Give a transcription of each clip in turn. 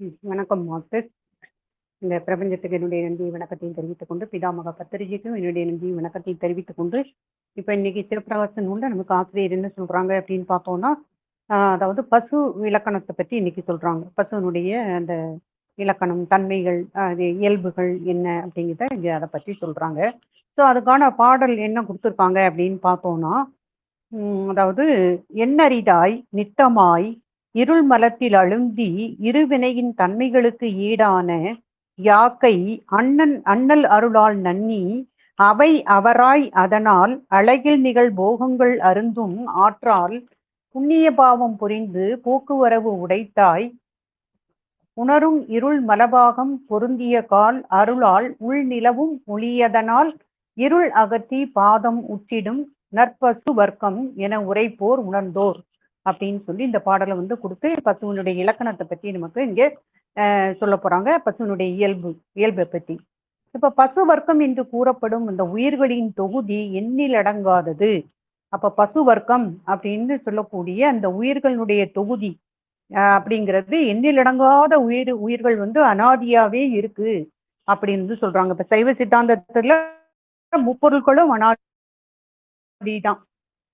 ம். வணக்கம் மாஸ்டர். இந்த பிரபஞ்சத்துக்கு என்னுடைய நன்றி வணக்கத்தையும் தெரிவித்துக் கொண்டு, பிதாமக பத்திரிகைக்கும் என்னுடைய நன்றி வணக்கத்தையும் தெரிவித்துக் கொண்டு, இப்போ இன்னைக்கு சிவப்பிரகாச நூல்ல நமக்கு ஆசிரியர் என்ன சொல்றாங்க அப்படின்னு பார்த்தோம்னா, அதாவது பசு இலக்கணத்தை பற்றி இன்னைக்கு சொல்றாங்க. பசுவினுடைய அந்த இலக்கணம், தன்மைகள், அது இயல்புகள் என்ன அப்படிங்கிறத இங்கே அதை பற்றி சொல்றாங்க. ஸோ அதுக்கான பாடல் என்ன கொடுத்துருக்காங்க அப்படின்னு பார்த்தோம்னா, அதாவது எண்ணறிதாய் நித்தமாய் இருள் மலத்தில் அழுந்தி இருவினையின் தன்மைகளுக்கு ஈடான யாக்கை அண்ணன் அண்ணல் அருளால் நன்னி அவை அவராய் அதனால் அழகில் நிகழ் போகங்கள் அருந்தும் ஆற்றால் புண்ணிய பாவம் புரிந்து போக்குவரவு உடைத்தாய் உணரும் இருள் மலபாகம் பொருந்திய கால் அருளால் உள் நிலவும் ஒளியதனால் இருள் அகத்தி பாதம் உற்றிடும் நற்பசு வர்க்கம் என உரைப்போர் உணர்ந்தோர்." அப்படின்னு சொல்லி இந்த பாடலை வந்து கொடுத்து பசுவினுடைய இலக்கணத்தை பற்றி நமக்கு இங்கே சொல்ல போகிறாங்க பசுவினுடைய இயல்பு இயல்பை பற்றி இப்போ பசு வர்க்கம் என்று கூறப்படும் இந்த உயிர்களின் தொகுதி எண்ணில் அடங்காதது. பசு வர்க்கம் அப்படின்னு சொல்லக்கூடிய அந்த உயிர்களுடைய தொகுதி அப்படிங்கிறது எண்ணில் அடங்காத உயிர் உயிர்கள் வந்து அனாதியாவே இருக்கு அப்படின்னு வந்து சொல்றாங்க. இப்ப சைவ சித்தாந்தத்துல முப்பொருள்களும் அனாதி தான்.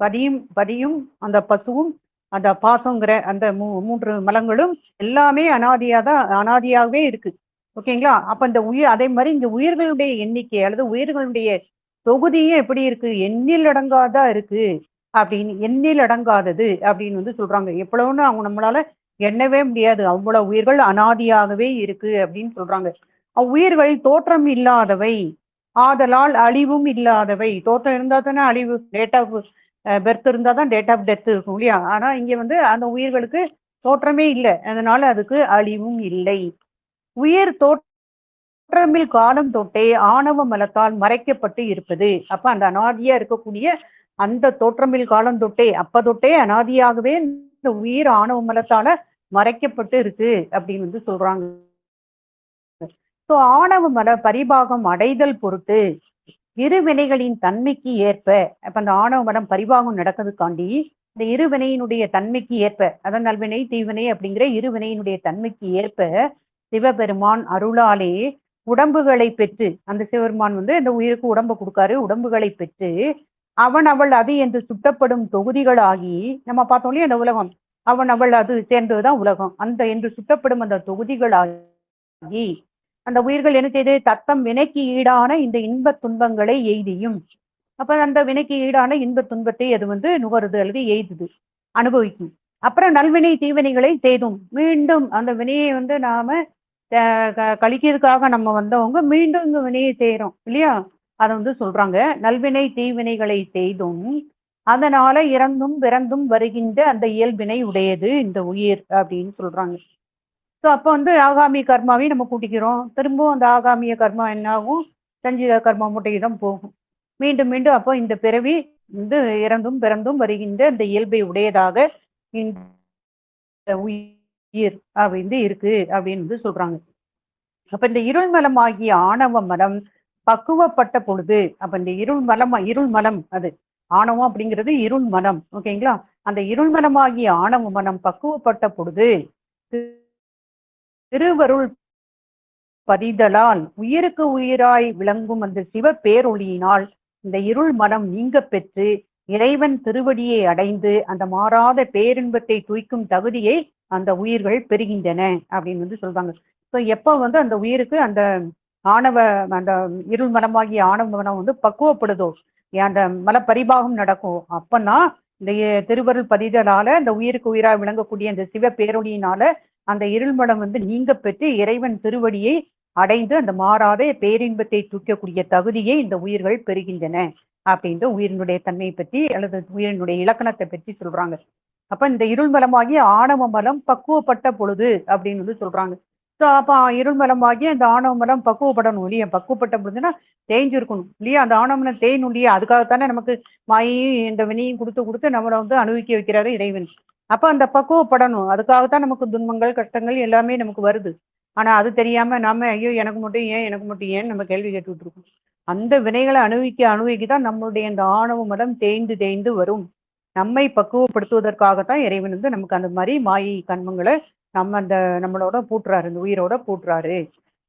பதியும் பதியும் அந்த பசுவும் அந்த பாசங்கிற அந்த மூ மூன்று மலங்களும் எல்லாமே அனாதியாக தான் அனாதியாகவே இருக்கு. ஓகேங்களா? அப்ப இந்த உயிர் அதே மாதிரி இந்த உயிர்களுடைய எண்ணிக்கை அல்லது உயிர்களுடைய தொகுதியும் எப்படி இருக்கு? எண்ணில் அடங்காதா இருக்கு அப்படின்னு எண்ணில் அடங்காதது அப்படின்னு வந்து சொல்றாங்க. எவ்வளவுன்னு அவங்க நம்மளால எண்ணவே முடியாது. அவ்வளவு உயிர்கள் அனாதியாகவே இருக்கு அப்படின்னு சொல்றாங்க. அவ்வுயிர்கள் தோற்றம் இல்லாதவை. ஆதலால் அழிவும் இல்லாதவை. தோற்றம் இருந்தா தானே அழிவு லேட்டா பெர்த் இருந்தால் தான் டேட் ஆஃப் டெத் இருக்கும் இல்லையா? ஆனால் இங்கே வந்து அந்த உயிர்களுக்கு தோற்றமே இல்லை அதனால அதுக்கு அழிவும் இல்லை. உயிர் தோற்றமில் காலம் தொட்டே ஆணவ மலத்தால் மறைக்கப்பட்டு இருப்பது. அப்ப அந்த அனாதியா இருக்கக்கூடிய அந்த தோற்றமில் காலம் தொட்டே அப்ப தொட்டே அனாதியாகவே இந்த உயிர் ஆணவ மலத்தால மறைக்கப்பட்டு இருக்கு அப்படின்னு வந்து சொல்றாங்க. ஸோ ஆணவ மல பரிபாகம் அடைதல் பொருட்டு இரு வினைகளின் தன்மைக்கு ஏற்ப அப்ப அந்த ஆணவ மடம் பரிவாகம் நடக்கிறதுக்காண்டி இந்த இரு வினையினுடைய தன்மைக்கு ஏற்ப அதான் நல்வினை, தீவினை அப்படிங்கிற இரு வினையினுடைய தன்மைக்கு ஏற்ப சிவபெருமான் அருளாலே உடம்புகளை பெற்று அந்த சிவபெருமான் வந்து இந்த உயிருக்கு உடம்பு கொடுக்காரு உடம்புகளை பெற்று அவன் அவள் அது என்று சுட்டப்படும் தொகுதிகளாகி நம்ம பார்த்தோம் இல்லையா அந்த உலகம். அவன் அவள் அது சேர்ந்ததுதான் உலகம். அந்த என்று சுட்டப்படும் அந்த தொகுதிகளாகி அந்த உயிர்கள் என்ன செய்து தத்தம் வினைக்கு ஈடான இந்த இன்ப துன்பங்களை எய்தியும் அப்ப அந்த வினைக்கு ஈடான இன்ப துன்பத்தை அது வந்து நுகருது அல்லது எய்துது. அனுபவிக்கும். அப்புறம் நல்வினை, தீவினைகளை செய்தும். மீண்டும் அந்த வினையை வந்து நாம க கழிக்கிறதுக்காக நம்ம வந்தவங்க மீண்டும் இந்த வினையை செய்யறோம் இல்லையா? அதை வந்து சொல்றாங்க. நல்வினை, தீவினைகளை செய்தும் அதனால இறந்தும் பிறந்தும் வருகின்ற அந்த இயல்பினை உடையது இந்த உயிர் அப்படின்னு சொல்றாங்க. ஸோ அப்போ வந்து ஆகாமி கர்மாவையும் நம்ம கூட்டிக்கிறோம். திரும்பவும் அந்த ஆகாமிய கர்மா என்ன ஆகும்? சஞ்சீத கர்மா மூட்டைக்கு தான் போகும். மீண்டும் மீண்டும் அப்போ இந்த பிறவி வந்து இறந்தும் பிறந்தும் வருகின்ற இந்த இயல்பை உடையதாக இந்த உயிர் அப்படின்னு இருக்கு அப்படின்னு வந்து சொல்றாங்க. அப்ப இந்த இருள் மலம் ஆகிய ஆணவ மலம் பக்குவப்பட்ட பொழுது அப்ப இந்த இருள் மலம் இருள் மலம் அது. ஆணவம் அப்படிங்கிறது இருள் மலம். ஓகேங்களா? அந்த இருள் மலமாகிய ஆணவ மனம் பக்குவப்பட்ட பொழுது திருவருள் பதிதலால் உயிருக்கு உயிராய் விளங்கும் அந்த சிவப்பேரொளியினால் இந்த இருள் மலம் நீங்கப் பெற்று இறைவன் திருவடியை அடைந்து அந்த மாறாத பேரின்பத்தை துய்க்கும் தகுதியை அந்த உயிர்கள் பெறுகின்றன அப்படின்னு வந்து சொல்றாங்க. ஸோ எப்போ வந்து அந்த உயிருக்கு அந்த ஆணவ அந்த இருள் மனமாகிய ஆணவ மனம் வந்து பக்குவப்படுதோ, அந்த மல பரிபாகம் நடக்கும். அப்பன்னா இந்த திருவருள் பதிதலால அந்த உயிருக்கு உயிராய் விளங்கக்கூடிய இந்த சிவ பேரொழியினால அந்த இருள் மலம் வந்து நீங்க பெற்று இறைவன் திருவடியை அடைந்து அந்த மாறாத பேரின்பத்தை தூக்கக்கூடிய தகுதியை இந்த உயிர்கள் பெறுகின்றன. அப்படின்ட்டு உயிரினுடைய தன்மையை பற்றி அல்லது உயிரினுடைய இலக்கணத்தை பற்றி சொல்றாங்க. அப்ப இந்த இருள்மலமாகிய ஆணவ மலம் பக்குவப்பட்ட பொழுது அப்படின்னு வந்து சொல்றாங்க. ஸோ அப்ப இருள்மலமாகிய அந்த ஆணவ மலம் பக்குவப்படணும் இல்லையா? பக்குவப்பட்ட பொழுதுன்னா தேய்ஞ்சிருக்கணும். இல்லையா? அந்த ஆணவ மலம் தேயணும் இல்லையா? அதுக்காகத்தானே நமக்கு மாயையும் இந்த வினையும் கொடுத்து கொடுத்து நம்மளை வந்து அனுபவிக்க வைக்கிறாரு இறைவன். அப்ப அந்த பக்குவப்படணும். அதுக்காகத்தான் நமக்கு துன்பங்கள், கஷ்டங்கள் எல்லாமே நமக்கு வருது. ஆனா அது தெரியாம நாம ஐயோ! எனக்கு மட்டும் ஏன்? எனக்கு மட்டும் ஏன் நம்ம கேள்வி கேட்டுட்டு இருக்கோம். அந்த வினைகளை அணுவிக்க அனுபவிக்க தான் நம்மளுடைய இந்த ஆணவ மடம் தேய்ந்து தேய்ந்து வரும். நம்மை பக்குவப்படுத்துவதற்காக தான் இறைவன் வந்து நமக்கு அந்த மாதிரி மாயை கண்மங்களை நம்ம அந்த நம்மளோட பூட்டுறாரு இந்த உயிரோட பூட்டுறாரு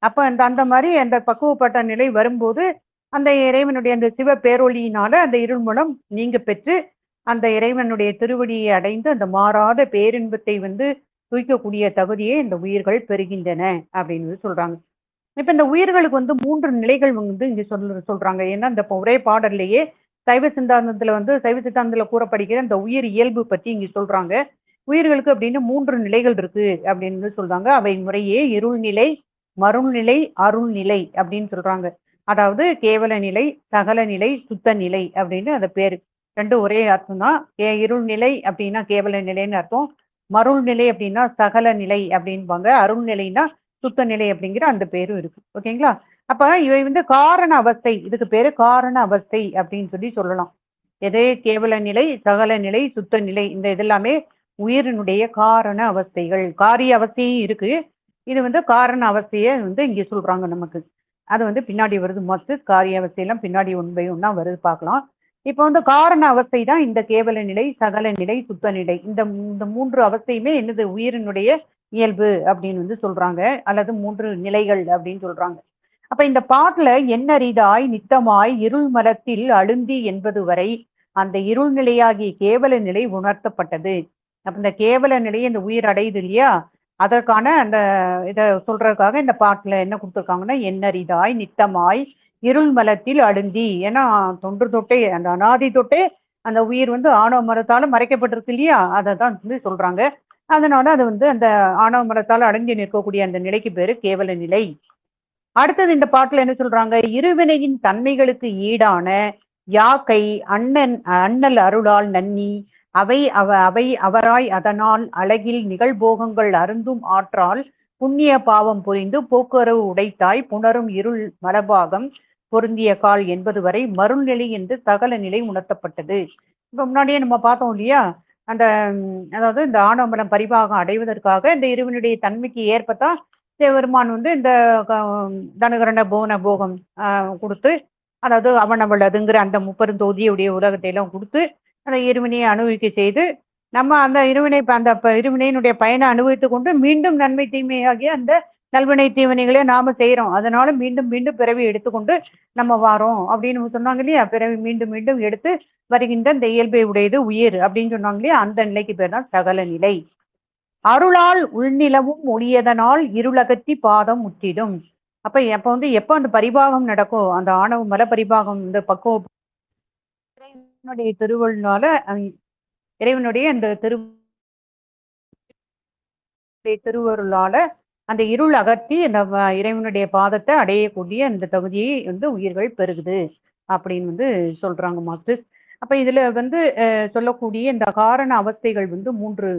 அப்ப அந்த அந்த மாதிரி அந்த பக்குவப்பட்ட நிலை வரும்போது அந்த இறைவனுடைய அந்த சிவ பேரொளியினால அந்த இருள் மூலம் நீங்க பெற்று அந்த இறைவனுடைய திருவடியை அடைந்து அந்த மாறாத பேரின்பத்தை வந்து தூக்கக்கூடிய தகுதியை இந்த உயிர்கள் பெறுகின்றன அப்படின்னு சொல்றாங்க. இப்ப இந்த உயிர்களுக்கு வந்து மூன்று நிலைகள் வந்து இங்க சொல் சொல்றாங்க. ஏன்னா இந்த ஒரே பாடல்லையே சைவ சித்தாந்தத்துல வந்து சைவ சித்தாந்தத்துல கூறப்படுகிற இந்த உயிர் இயல்பு பற்றி இங்க சொல்றாங்க. உயிர்களுக்கு அப்படின்னு மூன்று நிலைகள் இருக்கு அப்படின்னு சொல்றாங்க. அவை முறையே இருள்நிலை மருள்நிலை அருள்நிலை அப்படின்னு சொல்றாங்க. அதாவது கேவல நிலை சகல நிலை சுத்த நிலை அப்படின்னு அந்த பேரு. ரெண்டும் ஒரே அர்த்தம் தான். இருள் நிலை அப்படின்னா கேவல நிலைன்னு அர்த்தம். மருள் நிலை அப்படின்னா சகல நிலை அப்படின்பாங்க. அருள் நிலைன்னா சுத்த நிலை அப்படிங்கிற அந்த பேரும் இருக்கு. ஓகேங்களா? அப்ப இவை வந்து காரண அவஸ்தை. இதுக்கு பேரு காரண அவஸ்தை அப்படின்னு சொல்லி சொல்லலாம். எதே? கேவல நிலை சகல நிலை சுத்த நிலை. இந்த இதெல்லாமே உயிரினுடைய காரண அவஸ்தைகள். காரிய அவஸ்தையும் இருக்கு. இது வந்து காரண அவஸ்தையை வந்து இங்கே சொல்றாங்க நமக்கு. அது வந்து பின்னாடி வருது. மொத்த காரிய அவஸ்தையெல்லாம் பின்னாடி ஒன் பை ஒன்னா வருது. பார்க்கலாம். இப்போ வந்து காரண அவஸ்தை தான் இந்த கேவல நிலை சகல நிலை சுத்த நிலை. இந்த இந்த மூன்று அவஸ்தையுமே என்னது? உயிரினுடைய இயல்பு அப்படின்னு வந்து சொல்றாங்க. அல்லது மூன்று நிலைகள் அப்படின்னு சொல்றாங்க. அப்ப இந்த பாட்டுல எண்ணறிதாய் நித்தமாய் இருள் மரத்தில் அழுந்தி என்பது வரை அந்த இருள் நிலையாகிய கேவல நிலை உணர்த்தப்பட்டது. அப்ப இந்த கேவல நிலையை இந்த உயிர் அடையுது இல்லையா? அதற்கான அந்த இதை சொல்றதுக்காக இந்த பாட்டுல என்ன கொடுத்துருக்காங்கன்னா எண்ணறிதாய் நித்தமாய் இருள் மலத்தில் அழுந்தி ஏன்னா தொன்று தொட்டே அந்த அனாதி தொட்டே அந்த உயிர் வந்து ஆணவ மரத்தால மறைக்கப்பட்டிருக்கு இல்லையா? அதை தான் வந்து சொல்றாங்க. அதனால அது வந்து அந்த ஆணவ மரத்தால் அடைஞ்சு நிற்கக்கூடிய அந்த நிலைக்கு பேரு கேவல நிலை. அடுத்தது இந்த பாட்டுல என்ன சொல்றாங்க? இருவினையின் தன்மைகளுக்கு ஈடான யாக்கை அண்ணன் அண்ணல் அருளால் நன்னி அவை அவ அவை அவராய் அதனால் அழகில் நிகழ்போகங்கள் அருந்தும் ஆற்றால் புண்ணிய பாவம் புரிந்து போக்குவரவு உடைத்தாய் புணரும் இருள் மலபாகம் பொருந்திய கால் என்பது வரை மருள்நிலை என்று தகல நிலை உணர்த்தப்பட்டது. இப்போ முன்னாடியே நம்ம பார்த்தோம் இல்லையா? அந்த அதாவது இந்த ஆணவமலம் பரிபாகம் அடைவதற்காக இந்த இருவனுடைய தன்மைக்கு ஏற்பத்தான் சிவபெருமான் வந்து இந்த தனுகரண போன போகம் கொடுத்து அதாவது அவனவள் அதுங்கிற அந்த முப்பெருந்தொகுதியுடைய உலகத்தை எல்லாம் கொடுத்து அந்த இருவினையை அனுபவிக்க செய்து நம்ம அந்த இருவினை அந்த இருவினையினுடைய பயனை அனுபவித்து கொண்டு மீண்டும் நன்மை தீமையாகிய அந்த நல்வினை தீவினைகளே நாம செய்யறோம் அதனால மீண்டும் மீண்டும் பிறவி எடுத்துக்கொண்டு நம்ம வாரோம். அப்படின்னு சொன்னாங்க இல்லையா? பிறவி மீண்டும் மீண்டும் எடுத்து வருகின்ற இந்த இயல்பை உடையது உயிர் அப்படின்னு சொன்னாங்க இல்லையா? அந்த நிலைக்கு பேர் தான் சகல நிலை. அருளால் உள்நிலவும் ஒளியதனால் இருளகத்தி பாதம் முற்றிடும். அப்ப எப்ப வந்து எப்ப அந்த பரிபாகம் நடக்கும் அந்த ஆணவ மல பரிபாகம் இந்த பக்குவ இறைவனுடைய திருவள்ளால இறைவனுடைய அந்த திரு திருவருளால அந்த இருள் அகற்றி அந்த இறைவனுடைய பாதத்தை அடையக்கூடிய அந்த தகுதியை வந்து உயிர்கள் பெருகுது அப்படின்னு வந்து சொல்றாங்க மாஸ்டர்ஸ் அப்ப இதுல வந்து சொல்லக்கூடிய இந்த காரண அவஸ்தைகள் வந்து மூன்று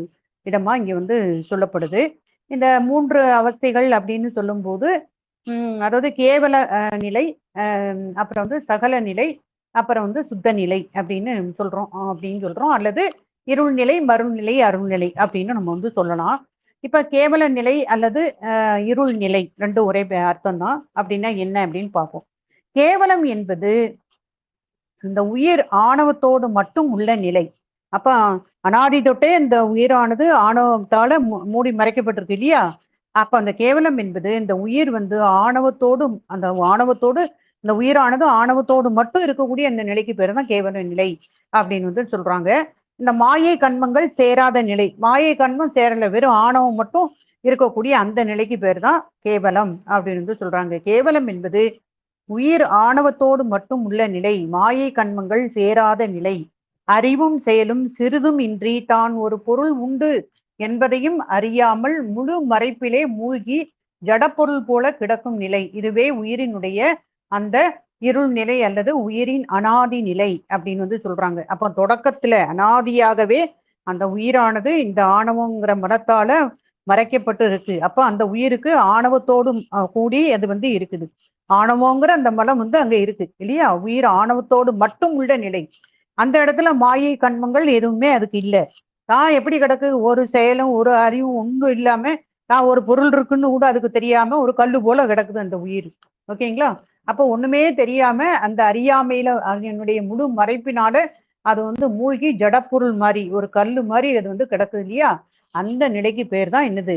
இடமா இங்க வந்து சொல்லப்படுது. இந்த மூன்று அவஸ்தைகள் அப்படின்னு சொல்லும்போது அதாவது கேவல நிலை அப்புறம் வந்து சகல நிலை அப்புறம் வந்து சுத்த நிலை அப்படின்னு சொல்றோம் அப்படின்னு சொல்றோம். அல்லது இருள்நிலை மருள்நிலை அருள்நிலை அப்படின்னு நம்ம வந்து சொல்லலாம். இப்ப கேவல நிலை அல்லது இருள் நிலை ரெண்டு ஒரே அர்த்தம் தான் அப்படின்னா என்ன அப்படின்னு பார்ப்போம். கேவலம் என்பது இந்த உயிர் ஆணவத்தோடு மட்டும் உள்ள நிலை. அப்ப அனாதி தொட்டே இந்த உயிரானது ஆணவத்தால மூடி மறைக்கப்பட்டிருக்கு இல்லையா? அப்ப அந்த கேவலம் என்பது இந்த உயிர் வந்து ஆணவத்தோடு அந்த ஆணவத்தோடு இந்த உயிரானது ஆணவத்தோடு மட்டும் இருக்கக்கூடிய அந்த நிலைக்கு பேர் தான் கேவல நிலை அப்படின்னு வந்து சொல்றாங்க. இந்த மாயை கண்மங்கள் சேராத நிலை. மாயை கண்மம் சேரல வெறும் ஆணவம் மட்டும் இருக்கக்கூடிய அந்த நிலைக்கு பேர் தான் கேவலம் அப்படின்னு வந்து சொல்றாங்க. கேவலம் என்பது உயிர் ஆணவத்தோடு மட்டும் உள்ள நிலை. மாயை கண்மங்கள் சேராத நிலை. அறிவும் செயலும் சிறிதும் இன்றி தான் ஒரு பொருள் உண்டு என்பதையும் அறியாமல் முழு மறைப்பிலே மூழ்கி ஜடப்பொருள் போல கிடக்கும் நிலை. இதுவே உயிரினுடைய அந்த இருள் நிலை அல்லது உயிரின் அனாதி நிலை அப்படின்னு வந்து சொல்றாங்க. அப்போ தொடக்கத்துல அனாதியாகவே அந்த உயிரானது இந்த ஆணவங்கிற மனத்தால மறைக்கப்பட்டு இருக்கு அப்போ அந்த உயிருக்கு ஆணவத்தோடு கூடி அது வந்து இருக்குது. ஆணவங்கிற அந்த மலம் வந்து அங்க இருக்கு இல்லையா? உயிர் ஆணவத்தோடு மட்டும் உள்ள நிலை. அந்த இடத்துல மாயை கண்மங்கள் எதுவுமே அதுக்கு இல்லை. தான் எப்படி கிடக்கு? ஒரு செயலும் ஒரு அறிவும் ஒன்றும் இல்லாம நான் ஒரு பொருள் இருக்குன்னு கூட அதுக்கு தெரியாம ஒரு கல்லு போல கிடக்குது அந்த உயிர். ஓகேங்களா? அப்போ ஒண்ணுமே தெரியாம அந்த அறியாமையில அதனுடைய முழு மறைப்பினால அது வந்து மூழ்கி ஜடப்பொருள் மாதிரி ஒரு கல்லு மாதிரி அது வந்து கிடக்குது இல்லையா? அந்த நிலைக்கு பேர் தான் என்னது?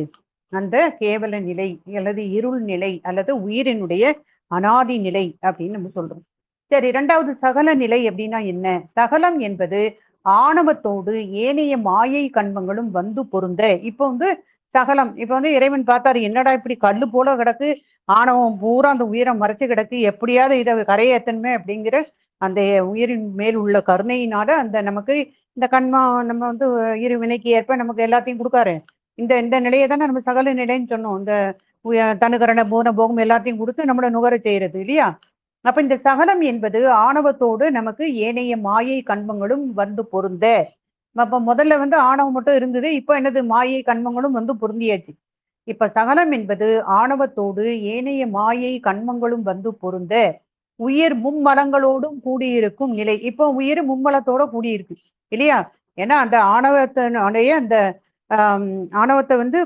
அந்த கேவல நிலை அல்லது இருள் நிலை அல்லது உயிரினுடைய அனாதி நிலை அப்படின்னு நம்ம சொல்றோம். சரி இரண்டாவது சகல நிலை அப்படின்னா என்ன? சகலம் என்பது ஆணவத்தோடு ஏனைய மாயை கண்மங்களும் வந்து பொருந்த இப்போ வந்து சகலம். இப்ப வந்து இறைவன் பார்த்தாரு என்னடா இப்படி கல்லு போல கிடக்கு? ஆணவம் பூரா அந்த உயிரை மறைச்சு கிடக்கு. எப்படியாவது இதை கரையேத்தன்மை அப்படிங்கிற அந்த உயிரின் மேல் உள்ள கருணையினால அந்த நமக்கு இந்த கண்மா நம்ம வந்து இரு வினைக்கு ஏற்ப நமக்கு எல்லாத்தையும் கொடுக்காரு. இந்த இந்த நிலையை தானே நம்ம சகல நிலைன்னு சொன்னோம். இந்த உய- தனுகரண பூன போகம் எல்லாத்தையும் கொடுத்து நம்மளை நுகர செய்யறது இல்லையா? அப்ப இந்த சகலம் என்பது ஆணவத்தோடு நமக்கு ஏனைய மாயை கண்மங்களும் வந்து பொருந்த. அப்ப முதல்ல வந்து ஆணவம் மட்டும் இருந்தது. இப்போ என்னது? மாயை கண்மங்களும் வந்து பொருந்தியாச்சு. இப்ப சகலம் என்பது ஆணவத்தோடு ஏனைய மாயை கண்மங்களும் வந்து பொருந்த உயிர் மும்மலங்களோடும் கூடியிருக்கும் நிலை. இப்போ உயிர் மும்மலத்தோட கூடியிருக்கு. இல்லையா? ஏன்னா அந்த ஆணவத்தினுடைய அந்த ஆணவத்தை வந்து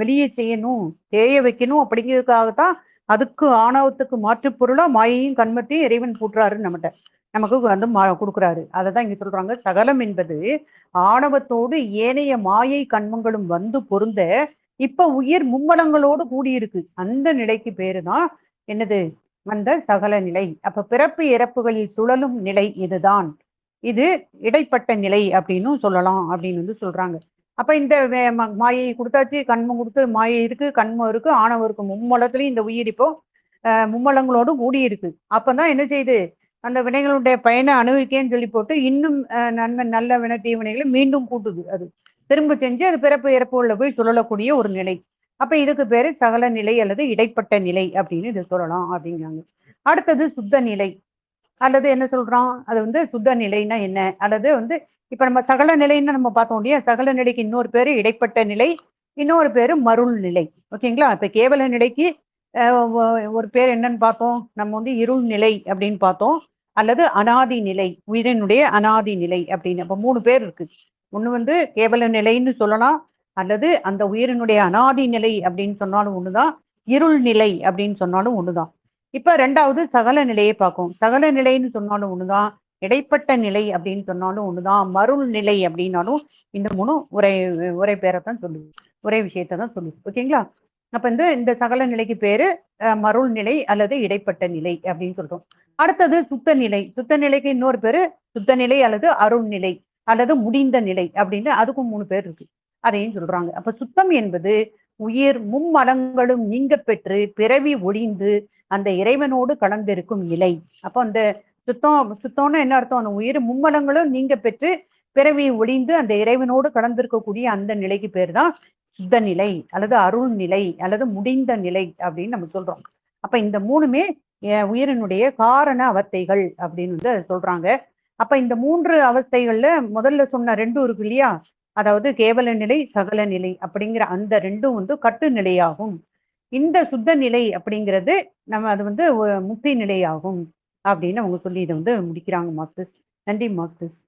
வெளியே செய்யணும் தேய வைக்கணும் அப்படிங்கிறதுக்காகத்தான் அதுக்கு ஆணவத்துக்கு மாற்றுப் பொருளா மாயையும் கண்மத்தையும் இறைவன் கூட்டுறாரு நம்மகிட்ட. நமக்கு வந்து மா கொடுக்குறாரு. அதை தான் இங்க சொல்றாங்க. சகலம் என்பது ஆணவத்தோடு ஏனைய மாயை கண்மங்களும் வந்து பொருந்த இப்ப உயிர் மும்மலங்களோடு கூடியிருக்கு. அந்த நிலைக்கு பேரு தான் என்னது? அந்த சகல நிலை. அப்ப பிறப்பு இறப்புகளில் சுழலும் நிலை இதுதான். இது இடைப்பட்ட நிலை அப்படின்னும் சொல்லலாம் அப்படின்னு வந்து சொல்றாங்க. அப்ப இந்த வே- ம- மாயை கொடுத்தாச்சு கண்மம் கொடுத்து மாயை இருக்கு கண்மம் இருக்கு ஆணவம் இருக்கு. மும்மலத்திலையும் இந்த உயிர் இப்போ மும்மலங்களோடு கூடியிருக்கு. அப்பதான் என்ன செய்யுது? அந்த வினைகளுடைய பயனை அனுபவிக்கேன்னு சொல்லி போட்டு இன்னும் நன்மை நல்ல வினை தீவினைகளை மீண்டும் கூட்டுது அது. திரும்ப செஞ்சு அது பிறப்பு இறப்பு உள்ள போய் சுழலக்கூடிய ஒரு நிலை. அப்ப இதுக்கு பேரு சகல நிலை அல்லது இடைப்பட்ட நிலை அப்படின்னு இதை சொல்லலாம் அப்படிங்கிறாங்க. அடுத்தது சுத்த நிலை. அல்லது என்ன சொல்றோம்? அது வந்து சுத்த நிலைன்னா என்ன? அல்லது வந்து இப்ப நம்ம சகல நிலைன்னு நம்ம பார்த்தோம் இல்லையா? சகல நிலைக்கு இன்னொரு பேரு இடைப்பட்ட நிலை இன்னொரு பேரு மருள் நிலை. ஓகேங்களா? இப்ப கேவல நிலைக்கு ஒரு பேர் என்னன்னு பார்த்தோம்? நம்ம வந்து இருள் நிலை அப்படின்னு பார்த்தோம். அல்லது அனாதி நிலை உயிரினுடைய அனாதி நிலை அப்படின்னு. அப்ப மூணு பேர் இருக்கு. ஒண்ணு வந்து கேவல நிலைன்னு சொல்லலாம். அல்லது அந்த உயிரினுடைய அனாதி நிலை அப்படின்னு சொன்னாலும் ஒண்ணுதான். இருள் நிலை அப்படின்னு சொன்னாலும் ஒண்ணுதான். இப்ப ரெண்டாவது சகல நிலையை பார்க்கும் சகல நிலைன்னு சொன்னாலும் ஒண்ணுதான். இடைப்பட்ட நிலை அப்படின்னு சொன்னாலும் ஒண்ணுதான். மருள் நிலை அப்படின்னாலும் இந்த மூணு ஒரே ஒரே பேரை தான் சொல்லுது. ஒரே விஷயத்தை தான் சொல்லுது. ஓகேங்களா? அப்ப இந்த இந்த சகல நிலைக்கு பேரு அஹ், மருள் நிலை அல்லது இடைப்பட்ட நிலை அப்படின்னு சொல்றோம். அடுத்தது சுத்த நிலை. சுத்த நிலைக்கு இன்னொரு பேரு சுத்த நிலை அல்லது அருள் நிலை அல்லது முடிந்த நிலை அப்படின்னு அதுக்கும் மூணு பேர் இருக்கு. அதையும் சொல்றாங்க. அப்ப சுத்தம் என்பது உயிர் மும்மலங்களும் நீங்க பெற்று பிறவி ஒழிந்து அந்த இறைவனோடு கலந்திருக்கும் நிலை. அப்போ அந்த சுத்தம் சுத்தம்னு என்ன அர்த்தம்? அந்த உயிர் மும்மலங்களும் நீங்க பெற்று பிறவி ஒளிந்து அந்த இறைவனோடு கலந்திருக்கக்கூடிய அந்த நிலைக்கு பேர் தான் சுத்த நிலை அல்லது அருள் நிலை அல்லது முடிந்த நிலை அப்படின்னு நம்ம சொல்றோம். அப்ப இந்த மூணுமே உயிரினுடைய காரண அவத்தைகள் அப்படின்னு வந்து சொல்றாங்க. அப்ப இந்த மூன்று அவஸ்தைகள்ல முதல்ல சொன்ன ரெண்டும் இருக்கு இல்லையா? அதாவது கேவல நிலை சகல நிலை அப்படிங்கிற அந்த ரெண்டும் வந்து கட்டு நிலையாகும் இந்த சுத்த நிலை அப்படிங்கிறது நம்ம அது வந்து முக்தி நிலையாகும் அப்படின்னு அவங்க சொல்லி இதை வந்து முடிக்கிறாங்க மாஸ்டர்ஸ் நன்றி மாஸ்டர்ஸ்